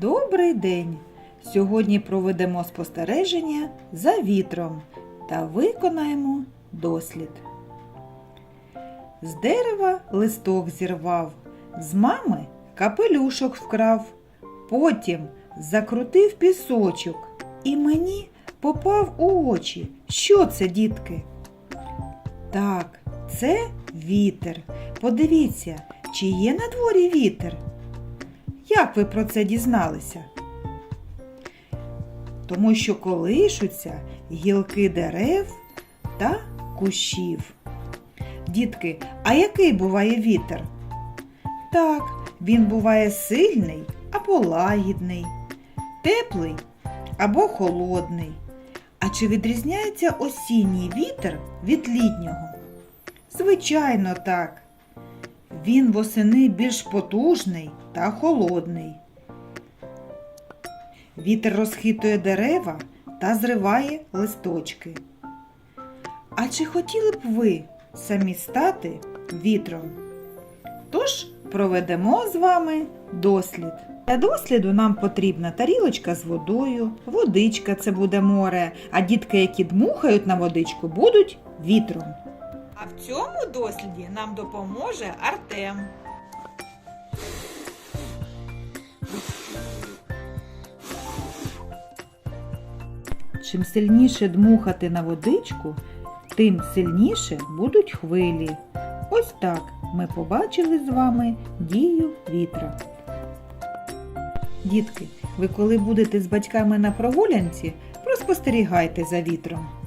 Добрий день! Сьогодні проведемо спостереження за вітром та виконаємо дослід. З дерева листок зірвав, з мами капелюшок вкрав, потім закрутив пісочок і мені попав у очі. Що це, дітки? Так, це вітер. Подивіться, чи є на дворі вітер? Як ви про це дізналися? Тому що колишуться гілки дерев та кущів. Дітки, а який буває вітер? Так, він буває сильний або лагідний, теплий або холодний. А чи відрізняється осінній вітер від літнього? Звичайно, так. Він восени більш потужний та холодний. Вітер розхитує дерева та зриває листочки. А чи хотіли б ви самі стати вітром? Тож проведемо з вами дослід. Для досліду нам потрібна тарілочка з водою, водичка це буде море, а дітки, які дмухають на водичку, будуть вітром. А в цьому досліді нам допоможе Артем. Чим сильніше дмухати на водичку, тим сильніше будуть хвилі. Ось так ми побачили з вами дію вітра. Дітки, ви коли будете з батьками на прогулянці, проспостерігайте за вітром.